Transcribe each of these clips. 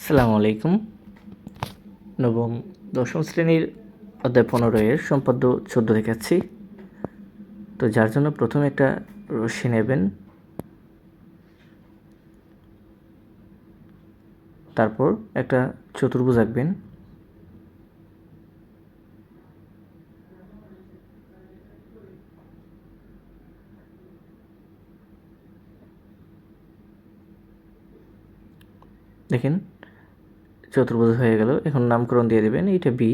আসসালামু আলাইকুম। নবম, দশম শ্রেণির অধ্যায় পনেরো এর সম্পাদ্য চোদ্দ দেখাচ্ছি। তো যার জন্য প্রথমে একটা রশ্মি নেবেন। তারপর একটা চতুর্ভুজ আঁকবেন। দেখেন চতুর্ভুজ হয়ে গেল। এখন নামকরণ দিয়ে দেবেন। এটা বি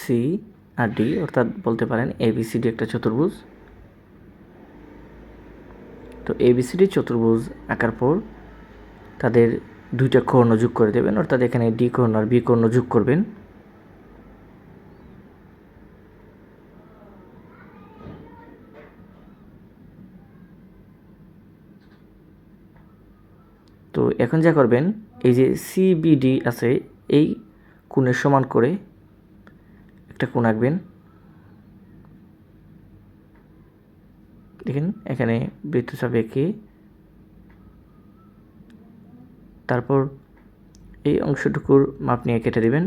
সি আর ডি অর্থাৎ বলতে পারেন এ বি সি ডি একটা চতুর্ভুজ। তো এ বি সি ডি চতুর্ভুজ আঁকার পর তাদের দুইটা কর্ণ যোগ করে দেবেন। অর্থাৎ এখানে ডি কর্ণ আর বি কর্ণ যোগ করবেন। তো এখন যা করবেন এই যে সিবিডি আছে, এই কোণের সমান করে একটা কোণ আঁকবেন। দেখেন, এখানে বৃত্তচাপ এঁকে তারপর এই অংশটুকুর মাপ নিয়ে কেটে দেবেন।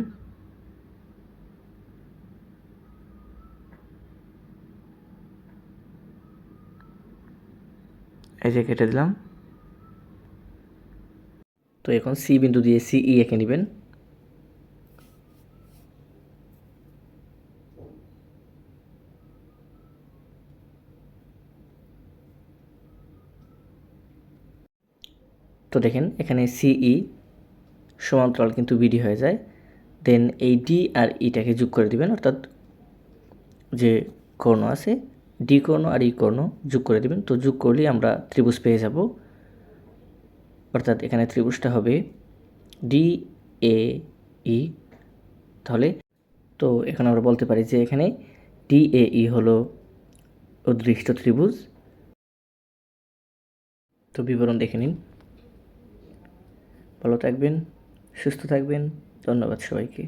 এই যে কেটে দিলাম। তো এখন সি বিন্দু দিয়ে সিই এঁকে নেবেন। তো দেখেন, এখানে সিই সমান্তরাল কিন্তু বিডি হয়ে যায়। দেন এই ডি আর ইটাকে যোগ করে দিবেন, অর্থাৎ যে কর্ণ আছে ডি কর্ণ আর ই কর্ণ যোগ করে দিবেন। তো যোগ করলেই আমরা ত্রিভুজ পেয়ে যাব। অর্থাৎ এখানে ত্রিভুজটা হবে ডি এ ই তাহলে তো এখন আমরা বলতে পারি যে এখানে ডি এ ই হলো অদৃষ্ট ত্রিভুজ। তো বিবরণ দেখে নিন। ভালো থাকবেন, সুস্থ থাকবেন, ধন্যবাদ সবাইকে।